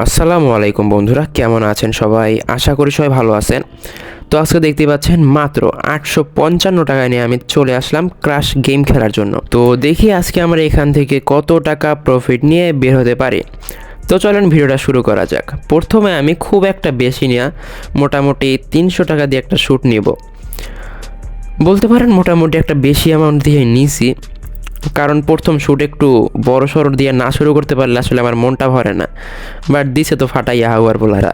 আসসালামু আলাইকুম বন্ধুরা, কেমন আছেন সবাই? আশা করি সবাই ভালো আছেন। তো আজকে দেখতে পাচ্ছেন মাত্র আটশো পঞ্চান্ন টাকা নিয়ে আমি চলে আসলাম ক্রাশ গেম খেলার জন্য। তো দেখি আজকে আমরা এখান থেকে কত টাকা প্রফিট নিয়ে বের হতে পারি। তো চলেন ভিডিওটা শুরু করা যাক। প্রথমে আমি খুব একটা বেশি নেওয়া মোটামুটি তিনশো টাকা দিয়ে একটা শ্যুট নিব। বলতে পারেন মোটামুটি একটা বেশি অ্যামাউন্ট দিয়ে নিছি। কারণ প্রথম শ্যুট একটু বড় সড়ো দিয়ে না শুরু করতে পারলে আসলে আমার মনটা ভরে না। বাট দিছে তো ফাটাই হাওয়ার বোলারা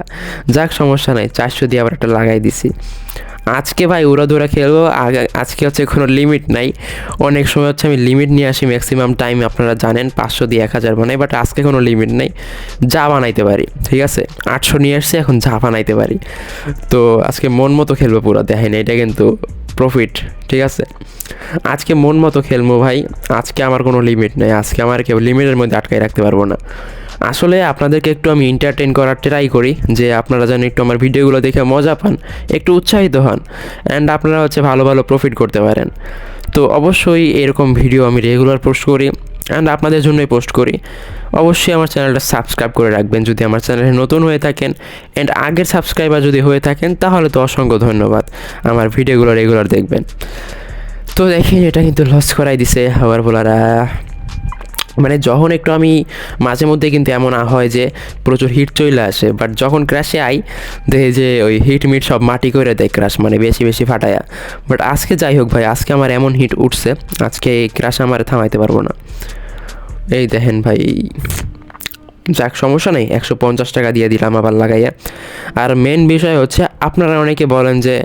যাক, সমস্যা নাই, চারশো দিয়ে আবার একটা লাগাই দিছি। আজকে ভাই উড়া ধরা খেলব, আগে, আজকে হচ্ছে কোনো লিমিট নাই। অনেক সময় হচ্ছে আমি লিমিট নিয়ে আসি ম্যাক্সিমাম টাইম আপনারা জানেন, পাঁচশো দিয়ে এক হাজার বানাই বাট আজকে কোনো লিমিট নেই। যা বানাইতে পারি, ঠিক আছে? আটশো নিয়ে আসছি, এখন যা বানাইতে পারি। তো আজকে মন মতো খেলব পুরো, দেখেন, এটা কিন্তু প্রফিট ঠিক আছে? আজকে মন মতো খেলব ভাই। আজকে আমার কোনো লিমিট নেই। আজকে আমার কেউ লিমিটের মধ্যে আটকাই রাখতে পারব না। আসলে আপনাদেরকে একটু আমি এন্টারটেন করার ট্রাই করি, যে আপনারা যেন একটু আমার ভিডিওগুলো দেখে মজা পান, একটু উৎসাহিত হন অ্যান্ড আপনারা হচ্ছে ভালো ভালো প্রফিট করতে পারেন। তো অবশ্যই এরকম ভিডিও আমি রেগুলার পোস্ট করি। অ্যান্ড আপনাদের জন্যই পোস্ট করি। অবশ্যই আমার চ্যানেলটা সাবস্ক্রাইব করে রাখবেন যদি আমার চ্যানেলে নতুন হয়ে থাকেন। অ্যান্ড আগের সাবস্ক্রাইবার যদি হয়ে থাকেন, তাহলে তো অসংখ্য ধন্যবাদ। আমার ভিডিওগুলো রেগুলার দেখবেন। তো দেখেন এটা কিন্তু লস করাই দিছে হাওয়ার বোলারা মানে যখন একটু আমি মাঝে মধ্যে কিন্তু এমন হয় যে, প্রচুর হিট চলে আসে। বাট যখন ক্র্যাশে আই, দেখে যে ওই হিট মিট সব মাটি করে দেয় ক্রাশ মানে বেশি বেশি ফাটায়া। বাট আজকে যাই হোক ভাই, আজকে আমার এমন হিট উঠছে, আজকে এই ক্রাশ আমার থামাইতে পারব না। এই দেখেন ভাই। যাক, সমস্যা নেই, একশো পঞ্চাশ টাকা দিয়ে দিলাম আবার লাগাইয়া। আর মেন বিষয় হচ্ছে, আপনারা অনেকে বলেন যে,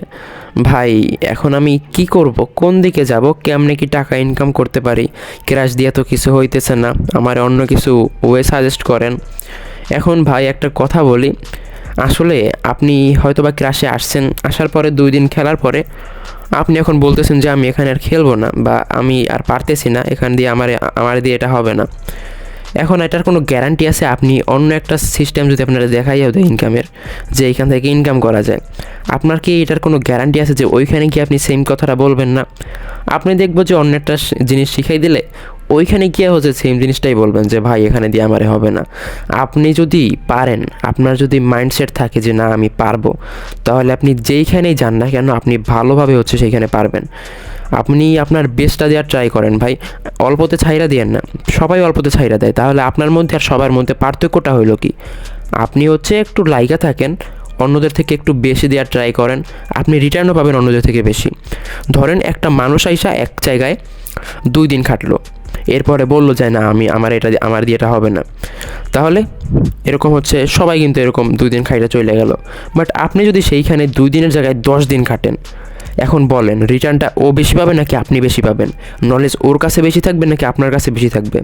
ভাই, এখন আমি কি করব? কোন দিকে যাব? কেমনে কি টাকা ইনকাম করতে পারি? ক্র্যাশ দিয়ে তো কিছু হইতেছে না। আমার অন্য কিছু ওয়ে সাজেস্ট করেন। এখন ভাই, একটা কথা বলি। আসলে আপনি হয়তো বা ক্রাশে আসছেন, আসার পরে দুই দিন খেলার পরে আপনি এখন বলতেছেন যে আমি এখানে আর খেলব না বা আমি আর পারতেছি না, এখান দিয়ে আমার আমার দিয়ে এটা হবে না। এখন এটার কোনো গ্যারান্টি আছে? আপনি অন্য একটা সিস্টেম যদি আপনারা দেখাই হতো ইনকামের যে এইখান থেকে ইনকাম করা যায়। আপনার কি এটার কোনো গ্যারান্টি আছে যে ওইখানে কি আপনি সেম কথাটা বলবেন না? আপনি দেখব যে অন্য একটা জিনিস শিখাই দিলে ওইখানে গিয়ে হচ্ছে সেম জিনিসটাই বলবেন যে, ভাই, এখানে দিয়ে আমারে হবে না। আপনি যদি পারেন, আপনার যদি মাইন্ডসেট থাকে যে, না, আমি পারব, তাহলে আপনি যেইখানেই যান না কেন, আপনি ভালোভাবে হচ্ছে সেইখানে পারবেন। আপনি আপনার বেস্টটা দেওয়ার ট্রাই করেন। ভাই, অল্পতে ছাইরা দিয়েন না। সবাই অল্পতে ছাইরা দেয়। তাহলে আপনার মধ্যে আর সবার মধ্যে পার্থক্যটা হইল কি? আপনি হচ্ছে একটু লাইকা থাকেন, অন্যদের থেকে একটু বেশি দেওয়ার ট্রাই করেন, আপনি রিটার্নও পাবেন অন্যদের থেকে বেশি। ধরেন একটা মানুষ আইসা এক জায়গায় দুই দিন খাটলো। এরপরে বলল যে, না, আমি, আমার এটা আমার দিয়ে এটা হবে না। তাহলে এরকম হচ্ছে, সবাই কিন্তু এরকম দুই দিন খাইটা চলে গেল। বাট আপনি যদি সেইখানে দুই দিনের জায়গায় দশ দিন খাটেন, এখন বলেন, রিটার্নটা ও বেশি পাবে নাকি আপনি বেশি পাবেন? নলেজ ওর কাছে বেশি থাকবে নাকি আপনার কাছে বেশি থাকবে?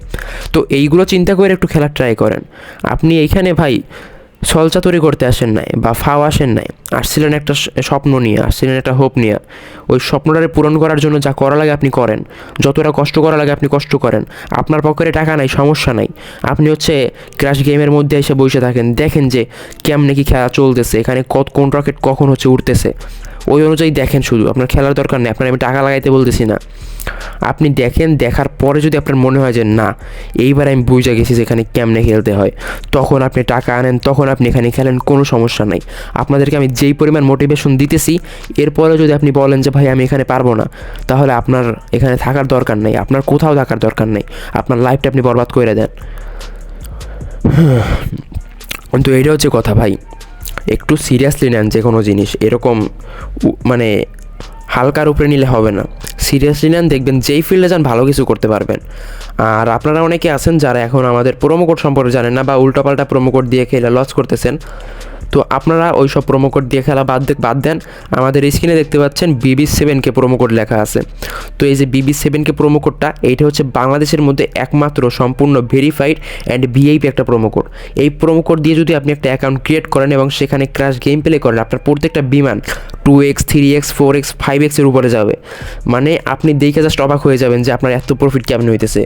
তো এইগুলো চিন্তা করে একটু খেলার ট্রাই করেন। আপনি এইখানে ভাই ছলচাতুরি করতে আসেন নাই বা ফাও আসেন নাই। আসছিলেন একটা স্বপ্ন নিয়ে, আসছিলেন একটা হোপ নিয়ে। ওই স্বপ্নটারে পূরণ করার জন্য যা করা লাগে আপনি করেন। যতটা কষ্ট করা লাগে আপনি কষ্ট করেন। আপনার পকেটে টাকা নাই, সমস্যা নাই। আপনি হচ্ছে ক্র্যাশ গেমের মধ্যে এসে বসে থাকেন। দেখেন যে কেমনে কি খেলা চলতেছে। এখানে কত কোন রকেট কখন হচ্ছে উঠতেছে। ওই অনুযায়ী দেখেন শুধু, আপনার খেলার দরকার নেই, আপনার আমি টাকা লাগাইতে বলতেছি না। আপনি দেখেন, দেখার পরে যদি আপনার মনে হয় যে না, এইবার আমি বুঝে গেছি যে এখানে কেমনে খেলতে হয়, তখন আপনি টাকা আনেন, তখন আপনি এখানে খেলেন, কোনো সমস্যা নাই। আপনাদেরকে আমি যেই পরিমাণ মোটিভেশন দিতেছি, এরপরে যদি আপনি বলেন যে, ভাই, আমি এখানে পারব না, তাহলে আপনার এখানে থাকার দরকার নেই, আপনার কোথাও থাকার দরকার নেই, আপনার লাইফটা আপনি বরবাদ করে দেন। কিন্তু এটা হচ্ছে কথা ভাই। একটু সিরিয়াসলি নেন যে কোনো জিনিস। এরকম মানে হালকার উপরে নিলে হবে না। সিরিয়াসলি নেন, দেখবেন যেই ফিল্ডে যান ভালো কিছু করতে পারবেন। আর আপনারা অনেকে আছেন যারা এখন আমাদের প্রোমো কোড সম্পর্কে জানেন না বা উল্টোপাল্টা প্রোমো কোড দিয়ে খেলে লস করতেছেন। তো আপনারা ওই সব প্রোমো কোড দিয়ে খেলা বাদ বাদ দেন। আমাদের স্ক্রিনে দেখতে পাচ্ছেন বিবি সেভেনকে প্রোমো কোড লেখা আছে। তো এই যে বিবি সেভেনকে প্রোমো কোডটা এইটা হচ্ছে বাংলাদেশের মধ্যে একমাত্র সম্পূর্ণ ভেরিফাইড অ্যান্ড ভিআইপি একটা প্রোমো কোড এই প্রোমো কোড দিয়ে যদি আপনি একটা অ্যাকাউন্ট ক্রিয়েট করেন এবং সেখানে ক্র্যাশ গেম প্লে করেন, আপনার প্রত্যেকটা বিমান two X three X four X five এক্সের উপরে যাবে। মানে আপনি দেখে জাস্ট অবাক হয়ে যাবেন যে আপনার এত প্রফিট কেমন হইতেছে।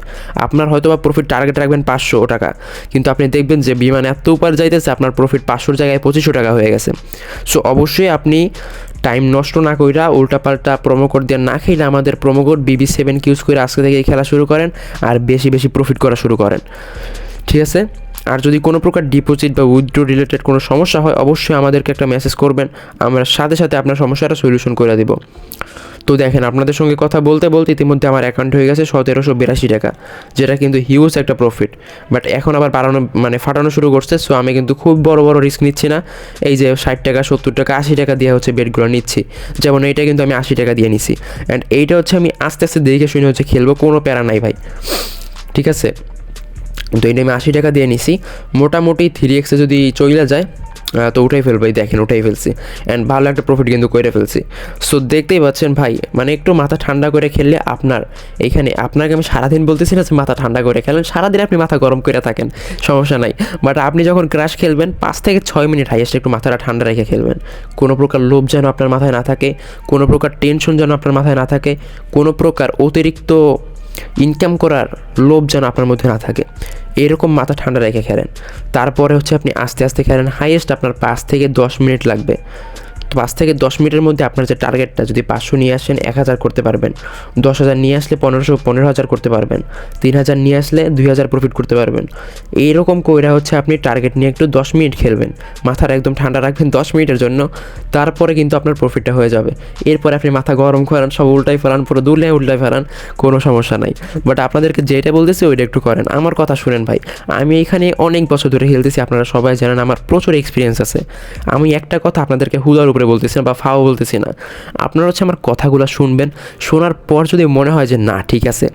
আপনার হয়তো বা প্রফিট টার্গেট রাখবেন পাঁচশো টাকা, কিন্তু আপনি দেখবেন যে বিমান এত উপর যাইতেছে, আপনার প্রফিট পাঁচশোর জায়গায় পঁচিশশো টাকা হয়ে গেছে। সো অবশ্যই আপনি টাইম নষ্ট না কইরা উল্টাপাল্টা প্রোমো কোড দিয়ে না খেলে আমাদের promo code BB seven use করে আজকে থেকে খেলা শুরু করেন আর বেশি বেশি প্রফিট করা শুরু করেন। ঠিক আছে? আর যদি কোনো প্রকার ডিপোজিট বা উইথড্র রিলেটেড কোনো সমস্যা হয়, অবশ্যই আমাদেরকে একটা মেসেজ করবেন। আমরা সাথে সাথে আপনার সমস্যাটা সলিউশন করে দেবো। তো দেখেন, আপনাদের সঙ্গে কথা বলতে বলতে ইতিমধ্যে আমার অ্যাকাউন্ট হয়ে গেছে সতেরোশো বিরাশি টাকা, যেটা কিন্তু হিউজ একটা প্রফিট বাট এখন আবার বাড়ানো মানে ফাটানো শুরু করছে সো আমি কিন্তু খুব বড় বড় রিস্ক নিচ্ছি না। এই যে ষাট টাকা, সত্তর টাকা, আশি টাকা দিয়ে হচ্ছে বেডগুলো নিচ্ছি। যেমন এইটা কিন্তু আমি আশি টাকা দিয়ে নিছি। অ্যান্ড এইটা হচ্ছে আমি আস্তে আস্তে দেখে শুনে হচ্ছে খেলব, কোনো প্যারা নাই ভাই। ঠিক আছে? তো এটা আমি আশি টাকা দিয়ে নিছি। মোটামুটি থ্রি এক্সে যদি চলে যায় তো উঠাই ফেলব, এই দেখেন উঠাই ফেলছি। অ্যান্ড ভালো একটা প্রফিট কিন্তু করে ফেলছি। সো দেখতেই পাচ্ছেন ভাই মানে একটু মাথা ঠান্ডা করে খেললে আপনার এইখানে আপনাকে আমি সারাদিন বলতেছি না যে মাথা ঠান্ডা করে খেলেন, সারাদিন আপনি মাথা গরম করে থাকেন, সমস্যা নাই। বাট আপনি যখন ক্রাশ খেলবেন, পাঁচ থেকে ছয় মিনিট হাইয়েস্ট একটু মাথাটা ঠান্ডা রেখে খেলবেন। কোনো প্রকার লোভ যেন আপনার মাথায় না থাকে, কোনো প্রকার টেনশন যেন আপনার মাথায় না থাকে, কোনো প্রকার অতিরিক্ত ইনকাম করার লোভ যেন আপনার মধ্যে না থাকে। এরকম মাথা ঠান্ডা রেখে খেলেন। তারপরে হচ্ছে আপনি আস্তে আস্তে খেলেন হাইয়েস্ট আপনার পাঁচ থেকে দশ মিনিট লাগবে। তো পাঁচ থেকে দশ মিনিটের মধ্যে আপনার যে টার্গেটটা যদি পাঁচশো নিয়ে আসেন, এক হাজার করতে পারবেন। দশ হাজার নিয়ে আসলে পনেরোশো, পনেরো হাজার করতে পারবেন। তিন হাজার নিয়ে আসলে দুই হাজার প্রফিট করতে পারবেন। এইরকম কইরা হচ্ছে আপনি টার্গেট নিয়ে একটু দশ মিনিট খেলবেন। মাথার একদম ঠান্ডা রাখবেন দশ মিনিটের জন্য। তারপরে কিন্তু আপনার প্রফিটটা হয়ে যাবে। এরপরে আপনি মাথা গরম করান, সব উল্টাই ফেলান, পুরো দুলে উল্টাই ফেলান, কোনো সমস্যা নাই। বাট আপনাদেরকে যেটা বলতেছি, ওইটা একটু করেন। আমার কথা শুনেন ভাই, আমি এখানে অনেক বছর ধরে খেলতেছি, আপনারা সবাই জানেন, আমার প্রচুর এক্সপিরিয়েন্স আছে। আমি একটা কথা আপনাদেরকে হুদার উপরে বলতেছি না বা ফাও বলতেছি না। আপনারা হচ্ছে আমার কথাগুলো শুনবেন। শোনার পর যদি মনে হয় যে, না, ঠিক আছে।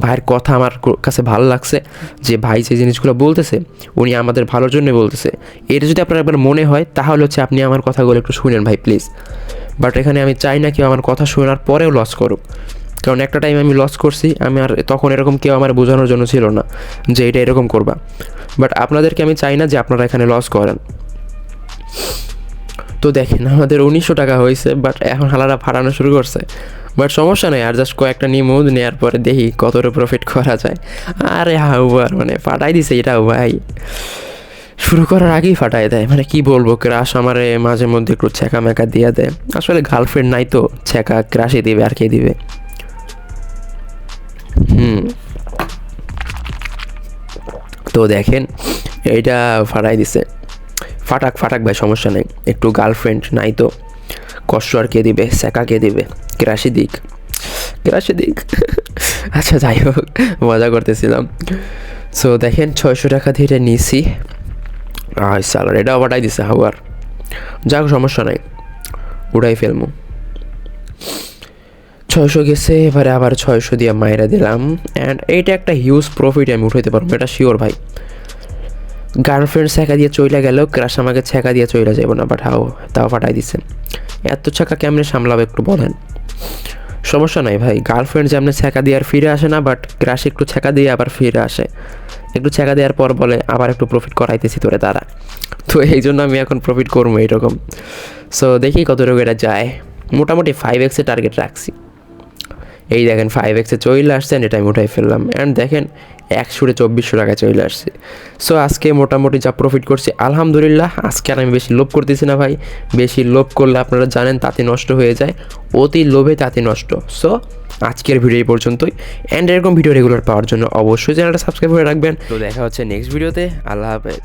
ভাইয়ের কথা আমার কাছে ভালো লাগছে। যে ভাই যে জিনিসগুলো বলতেছে, উনি আমাদের ভালোর জন্য বলতেছে। এটা যদি আপনার একবার মনে হয়, তাহলে হচ্ছে আপনি আমার কথাগুলো একটু শুনেন ভাই, প্লিজ। বাট এখানে আমি চাই না কেউ আমার কথা শোনার পরেও লস করুক। কারণ একটা টাইম আমি লস করছি, আমি আর তখন এরকম কেউ আমার বোঝানোর জন্য ছিল না যে এটা এরকম করবা। বাট আপনাদেরকে আমি চাই না যে আপনারা এখানে লস করেন। তো দেখেন, আমাদের উনিশশো টাকা হয়েছে বাট এখন হালারা ফাটানো শুরু করছে। বাট সমস্যা নেই, আর জাস্ট কয়েকটা নিয়ে নিমুদ নেওয়ার পরে দেখি কতটা প্রফিট করা যায়। আরে হাউবার মানে ফাটাই দিছে এটাও ভাই। শুরু করার আগেই ফাটাই দেয়। মানে কি বলব ক্রাশ আমারে মাঝে মধ্যে একটু ছ্যাঁকা ম্যাকা দিয়ে দেয়। আসলে গার্লফ্রেন্ড নাই তো ছ্যাঁকা ক্রাশে দিবে আর কে দিবে? হুম। তো দেখেন, এইটা ফাটাই দিছে। ফাটাক ফাটাক ভাই, সমস্যা নেই। একটু গার্লফ্রেন্ড নাই তো, কষ্ট আর কে দিবে স্যাকা কে দিবে? ক্রাশি দিক। ক্রাশি দিক। আচ্ছা যাই হোক, মজা করতেছিলাম। সো দেখেন ছয়শো টাকা দিয়ে এটা নিছি। আর স্যালার এটাও পাঠাই দিছে হাওয়ার যাক, সমস্যা নাই। উড়াই ফেলব ছয়শো গেছে, এবারে আবার ছয়শো দিয়ে মায়েরা দিলাম। অ্যান্ড এইটা একটা হিউজ প্রফিট আমি উঠাইতে পারব, এটা শিওর ভাই। গার্লফ্রেন্ড ছ্যাঁকা দিয়ে চইলা গেলেও ক্রাশ আমাকে ছ্যাঁকা দিয়ে চইলা যাব না বাট হাও তাও ফাটাই দিছে। এত ছ্যাঁকা কেমনে সামলাবে একটু বলেন? সমস্যা নাই ভাই, গার্লফ্রেন্ড যেমন ছ্যাঁকা দিয়ে আর ফিরে আসে না বাট ক্রাশ একটু ছ্যাঁকা দিয়ে আবার ফিরে আসে। একটু ছ্যাঁকা দেওয়ার পর বলে, আবার একটু প্রফিট করাইতেছি তোরে তারা তো এই জন্য আমি এখন প্রফিট করব এইরকম সো দেখি কতটুকু এটা যায়। মোটামুটি ফাইভ এক্সে টার্গেট রাখছি। এই দেখেন ফাইভ এক্সে চলে আসছেন এটা আমি উঠাই ফেললাম। অ্যান্ড দেখেন একশোটে চব্বিশশো টাকা চলে আসছে। সো আজকে মোটামুটি যা প্রফিট করছি, আলহামদুলিল্লাহ, আজকে আর আমি বেশি লোভ করতেছি না ভাই। বেশি লোভ করলে আপনারা জানেন, তাতে নষ্ট হয়ে যায়। অতি লোভে তাতে নষ্ট। সো আজকের ভিডিও এই পর্যন্তই। অ্যান্ড এরকম ভিডিও রেগুলার পাওয়ার জন্য অবশ্যই চ্যানেলটা সাবস্ক্রাইব করে রাখবেন। তো দেখা হচ্ছে নেক্সট ভিডিওতে আল্লাহ হাফেজ।